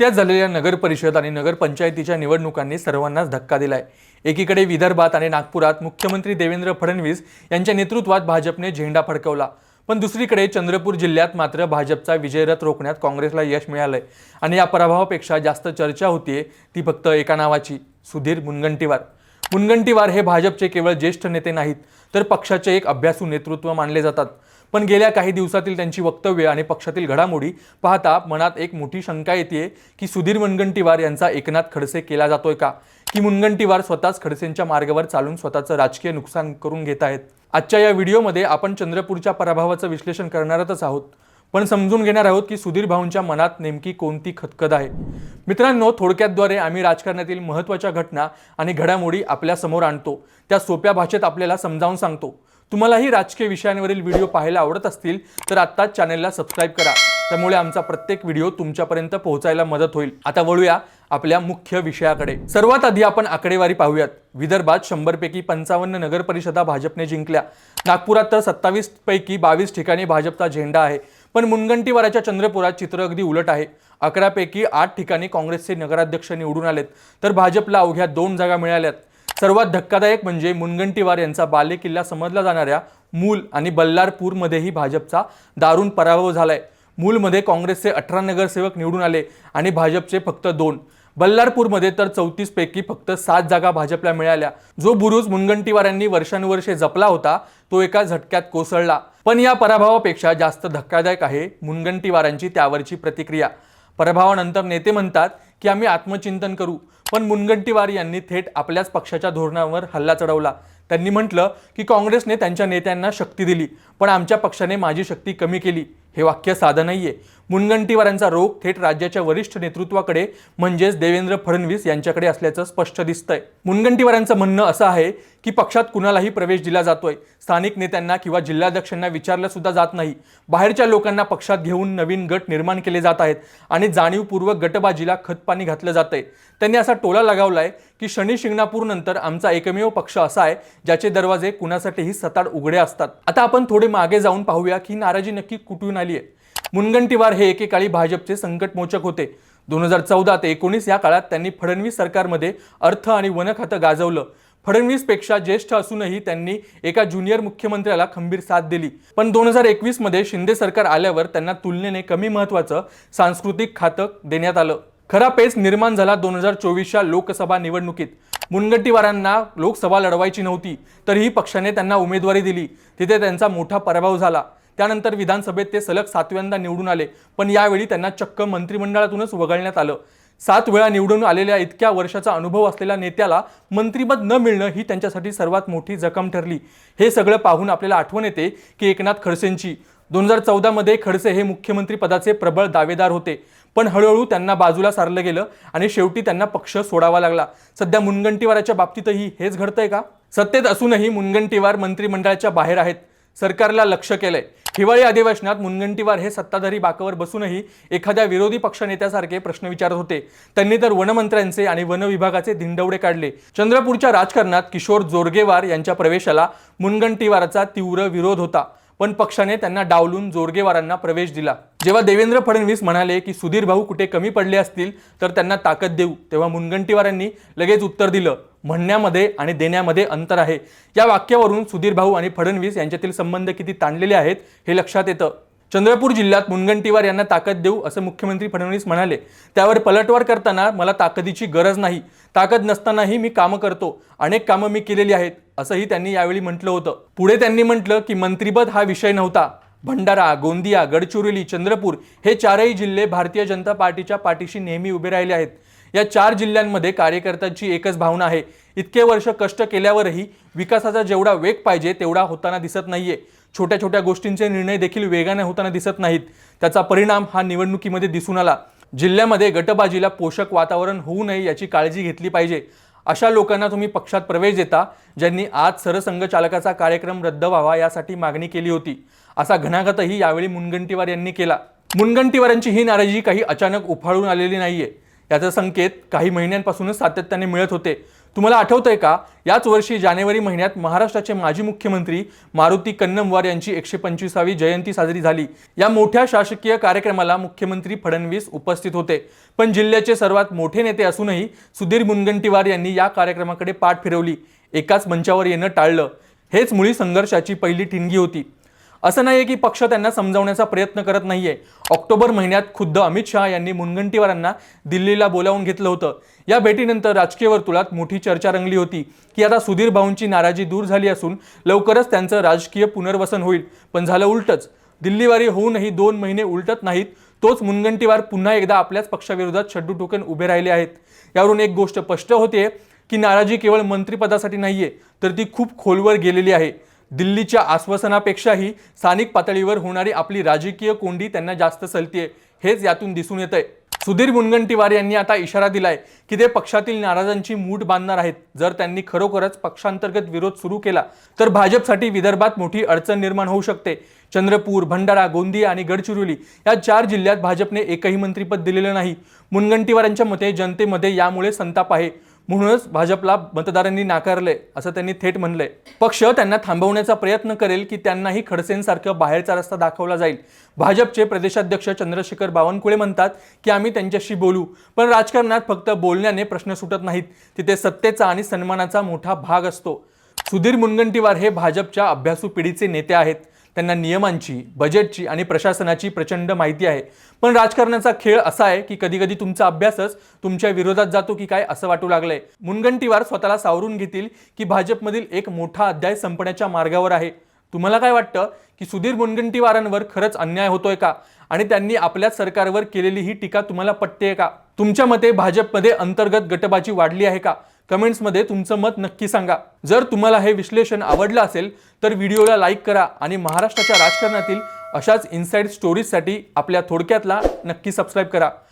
नुकत्याच झालेल्या नगरपरिषद आणि नगरपंचायतीच्या निवडणुकांनी सर्वांनाच धक्का दिलाय. एकीकडे विदर्भात आणि नागपुरात मुख्यमंत्री देवेंद्र फडणवीस यांच्या नेतृत्वात भाजपने झेंडा फडकवला पण दुसरीकडे चंद्रपूर जिल्ह्यात मात्र भाजपचा विजयरथ रोखण्यात काँग्रेसला यश मिळालंय आणि या पराभवापेक्षा जास्त चर्चा होतीये ती फक्त एका नावाची सुधीर मुनगंटीवार. मुनगंटीवार हे भाजपचे केवळ ज्येष्ठ नेते नाहीत तर पक्षाचे एक अभ्यासू नेतृत्व मानले जातात. पण गेल्या काही दिवसातील त्यांची वक्तव्य आणि पक्षातील घडामोडी पाहता मनात एक मोठी शंका येते की सुधीर मुनगंटीवार यांचा एकनाथ खडसे केला जातोय का? की मुनगंटीवार स्वतःच खडसेंच्या मार्गावर चालून स्वतःचं राजकीय नुकसान करून घेत आहेत? आजच्या या व्हिडिओमध्ये आपण चंद्रपूरच्या पराभवाचं विश्लेषण करणारच आहोत. पण समजून घेणार आहोत की सुधीर भाऊंच्या मनात नेमकी कोणती खतखत आहे. मित्रांनो थोडक्यातद्वारे आम्ही राजकारणातील महत्त्वाच्या घटना आणि घडामोडी आपल्यासमोर आणतो. त्या सोप्या भाषेत आपल्याला समजावून सांगतो. तुम्हालाही राजकीय विषयांवरील व्हिडिओ पाहायला आवडत असतील तर आत्ताच चॅनलला सबस्क्राईब करा. त्यामुळे आमचा प्रत्येक व्हिडिओ तुमच्यापर्यंत पोहोचायला मदत होईल. आता वळूया आपल्या मुख्य विषयाकडे. सर्वात आधी आपण आकडेवारी पाहूयात. विदर्भात शंभरपैकी पंचावन्न नगर परिषदा भाजपने जिंकल्या. नागपुरात तर सत्तावीस पैकी बावीस ठिकाणी भाजपचा झेंडा आहे. पण मुनगंटीवाराच्या चंद्रपुरात चित्र अगदी उलट आहे. अकरापैकी आठ ठिकाणी काँग्रेसचे नगराध्यक्ष निवडून आलेत तर भाजपला अवघ्या दोन जागा मिळाल्यात. सर्वात धक्कादायक म्हणजे मुनगंटीवार यांचा बालेकिल्ला समजला जाणाऱ्या मूल आणि बल्लारपूरमध्येही भाजपचा दारुण पराभव झालाय. मूलमध्ये काँग्रेसचे अठरा नगरसेवक निवडून आले आणि भाजपचे फक्त दोन. बल्लारपूरमध्ये तर चौतीस पैकी फक्त सात जागा भाजपला मिळाल्या. जो बुरुज मुनगंटीवारांनी वर्षानुवर्षे जपला होता तो एका झटक्यात कोसळला. पण या पराभवापेक्षा जास्त धक्कादायक आहे मुनगंटीवारांची त्यावरची प्रतिक्रिया. पराभवानंतर नेते म्हणतात की आम्ही आत्मचिंतन करू. पण मुनगंटीवार यांनी थेट आपल्याच पक्षाच्या धोरणावर हल्ला चढवला. त्यांनी म्हटलं की काँग्रेसने त्यांच्या नेत्यांना शक्ती दिली पण आमच्या पक्षाने माझी शक्ती कमी केली. हे वाक्य साधं नाहीये. मुनगंटीवारांचा रोग थेट राज्याच्या वरिष्ठ नेतृत्वाकडे म्हणजेच देवेंद्र फडणवीस यांच्याकडे असल्याचं स्पष्ट दिसतंय. मुनगंटीवारांचं म्हणणं असं आहे की पक्षात कुणालाही प्रवेश दिला जातोय. स्थानिक नेत्यांना किंवा जिल्हाध्यक्षांना विचारलं सुद्धा जात नाही. बाहेरच्या लोकांना पक्षात घेऊन नवीन गट निर्माण केले जात आहेत आणि जाणीवपूर्वक गटबाजीला खतपाणी घातलं जातंय. त्यांनी असा टोला लगावलाय की शनी शिंगणापूर नंतर आमचा एकमेव पक्ष असा आहे ज्याचे दरवाजे कुणासाठीही सताड उघडे असतात. आता आपण थोडे मागे जाऊन पाहूया की नाराजी नक्की कुठून आली आहे मुनगंटीवार हे एकेकाळी भाजपचे संकटमोचक होते. दोन हजार चौदा ते एकोणीस या काळात त्यांनी फडणवीस सरकारमध्ये अर्थ आणि वन खातं गाजवलं. फडणवीसपेक्षा ज्येष्ठ असूनही त्यांनी एका ज्युनियर मुख्यमंत्र्याला खंबीर साथ दिली. पण दोन हजार एकवीसमध्ये शिंदे सरकार आल्यावर त्यांना तुलनेने कमी महत्त्वाचं सांस्कृतिक खातं देण्यात आलं. खरा पेच निर्माण झाला दोन हजार चोवीसच्या लोकसभा निवडणुकीत. मुनगंटीवारांना लोकसभा लढवायची नव्हती तरीही पक्षाने त्यांना उमेदवारी दिली. तिथे त्यांचा मोठा पराभव झाला. त्यानंतर विधानसभेत ते सलग सातव्यांदा निवडून आले पण यावेळी त्यांना चक्क मंत्रिमंडळातूनच वगळण्यात आलं. सात वेळा निवडून आलेल्या इतक्या वर्षाचा अनुभव असलेल्या नेत्याला मंत्रिपद न मिळणं ही त्यांच्यासाठी सर्वात मोठी जखम ठरली. हे सगळं पाहून आपल्याला आठवण येते की एकनाथ खडसेंची. दोन हजार चौदामध्ये खडसे हे मुख्यमंत्री पदाचे प्रबळ दावेदार होते पण हळूहळू त्यांना बाजूला सारलं गेलं आणि शेवटी त्यांना पक्ष सोडावा लागला. सध्या मुनगंटीवाराच्या बाबतीतही हेच घडतंय का? सत्तेत असूनही मुनगंटीवार मंत्रिमंडळाच्या बाहेर आहेत. सरकारला लक्ष केलंय. हिवाळी अधिवेशनात मुनगंटीवार हे सत्ताधारी बाकावर बसूनही एखाद्या विरोधी पक्षनेत्यासारखे प्रश्न विचारत होते. त्यांनी तर वनमंत्र्यांचे आणि वन विभागाचे धिंडवडे काढले. चंद्रपूरच्या राजकारणात किशोर जोरगेवार यांच्या प्रवेशाला मुनगंटीवाराचा तीव्र विरोध होता. पण पक्षाने त्यांना डावलून जोरगेवारांना प्रवेश दिला. जेव्हा देवेंद्र फडणवीस म्हणाले की सुधीर भाऊ कुठे कमी पडले असतील तर त्यांना ताकद देऊ तेव्हा मुनगंटीवारांनी लगेच उत्तर दिलं. म्हणण्यामध्ये आणि देण्यामध्ये अंतर आहे. या वाक्यावरून सुधीर भाऊ आणि फडणवीस यांच्यातील संबंध किती ताणलेले आहेत हे लक्षात येतं. चंद्रपूर जिल्ह्यात मुनगंटीवार यांना ताकद देऊ असं मुख्यमंत्री फडणवीस म्हणाले. त्यावर पलटवार करताना मला ताकदीची गरज नाही. ताकद नसतानाही मी कामं करतो. अनेक कामं मी केलेली आहेत असंही त्यांनी यावेळी म्हटलं होतं. पुढे त्यांनी म्हटलं की मंत्रीपद हा विषय नव्हता. भंडारा गोंदिया गडचिरोली चंद्रपूर हे चारही जिल्हे भारतीय जनता पार्टीच्या पाठीशी नेहमी उभे राहिले आहेत. या चार जिल्ह्यांमध्ये कार्यकर्त्यांची एकच भावना आहे. इतके वर्ष कष्ट केल्यावरही विकासाचा जेवढा वेग पाहिजे तेवढा होताना दिसत नाहीये. छोट्या छोट्या गोष्टींचे निर्णय देखील वेगाने होताना दिसत नाहीत. त्याचा परिणाम हा निवडणुकीमध्ये दिसून आला. जिल्ह्यामध्ये गटबाजीला पोषक वातावरण होऊ नये याची काळजी घेतली पाहिजे. अशा लोकांना तुम्ही पक्षात प्रवेश देता ज्यांनी आज सरसंघचालकाचा कार्यक्रम रद्द व्हावा यासाठी मागणी केली होती. असा घणाघातही यावेळी मुनगंटीवार यांनी केला. मुनगंटीवारांची ही नाराजी काही अचानक उफाळून आलेली नाहीये. याचा संकेत काही महिन्यांपासूनच सातत्याने मिळत होते. तुम्हाला आठवतंय का? याच वर्षी जानेवारी महिन्यात महाराष्ट्राचे माजी मुख्यमंत्री मारुती कन्नमवार यांची एकशे पंचवीसावी जयंती साजरी झाली. या मोठ्या शासकीय कार्यक्रमाला मुख्यमंत्री फडणवीस उपस्थित होते. पण जिल्ह्याचे सर्वात मोठे नेते असूनही सुधीर मुनगंटीवार यांनी या कार्यक्रमाकडे पाठ फिरवली. एकाच मंचावर येणं टाळलं. हेच मुळी संघर्षाची पहिली ठिणगी होती. असं नाही आहे की पक्ष त्यांना समजावण्याचा प्रयत्न करत नाहीये. ऑक्टोबर महिन्यात खुद्द अमित शहा यांनी मुनगंटीवारांना दिल्लीला बोलावून घेतलं होतं. या भेटीनंतर राजकीय वर्तुळात मोठी चर्चा रंगली होती. की आता सुधीर भाऊंची नाराजी दूर झाली असून लवकरच त्यांचं राजकीय पुनर्वसन होईल. पण झालं उलटच. दिल्लीवारी होऊनही दोन महिने उलटत नाहीत तोच मुनगंटीवार पुन्हा एकदा आपल्याच पक्षाविरोधात छड्डू टोकन उभे राहिले आहेत. यावरून एक गोष्ट स्पष्ट होते की नाराजी केवळ मंत्रिपदासाठी नाहीये तर ती खूप खोलवर गेलेली आहे. दिल्लीच्या आश्वासनापेक्षाही स्थानिक पातळीवर होणारी आपली राजकीय कोंडी त्यांना जास्त सलतीये हेच यातून दिसून येतंय. सुधीर मुनगंटीवार यांनी आता इशारा दिलाय की ते पक्षातील नाराजांची मूठ बांधणार आहेत. जर त्यांनी खरोखरच पक्षांतर्गत विरोध सुरू केला तर भाजपसाठी विदर्भात मोठी अडचण निर्माण होऊ शकते. चंद्रपूर भंडारा गोंदिया आणि गडचिरोली या चार जिल्ह्यात भाजपने एकही मंत्रीपद दिलेलं नाही. मुनगंटीवारांच्या मते जनतेमध्ये यामुळे संताप आहे. म्हणूनच भाजपला मतदारांनी नाकारले असं त्यांनी थेट म्हणलंय पक्ष त्यांना थांबवण्याचा प्रयत्न करेल की त्यांनाही खडसेंसारखं बाहेरचा रस्ता दाखवला जाईल. भाजपचे प्रदेशाध्यक्ष चंद्रशेखर बावनकुळे म्हणतात की आम्ही त्यांच्याशी बोलू पण राजकारणात फक्त बोलण्याने प्रश्न सुटत नाहीत. तिथे सत्तेचा आणि सन्मानाचा मोठा भाग असतो. सुधीर मुनगंटीवार हे भाजपच्या अभ्यासू पिढीचे नेते आहेत. त्यांना नियमांची बजेटची आणि प्रशासनाची प्रचंड माहिती आहे. पण राजकारणाचा खेळ असा आहे की कधी कधी तुमचा अभ्यासच तुमच्या विरोधात जातो की काय असं वाटू लागलंय. मुनगंटीवार स्वतःला सावरून घेतील की भाजपमधील एक मोठा अध्याय संपण्याच्या मार्गावर आहे. तुम्हाला काय वाटतं की सुधीर मुनगंटीवारांवर खरंच अन्याय होतोय का? आणि त्यांनी आपल्याच सरकारवर केलेली ही टीका तुम्हाला पटते का? तुमच्या मते भाजपमध्ये अंतर्गत गटबाजी वाढली आहे का? कमेंट्समध्ये तुमचं मत नक्की सांगा. जर तुम्हाला हे विश्लेषण आवडलं असेल तर व्हिडिओला लाईक करा आणि महाराष्ट्राच्या राजकारणातील अशाच इनसाईड स्टोरीजसाठी आपल्या थोडक्यातला नक्की सबस्क्राईब करा.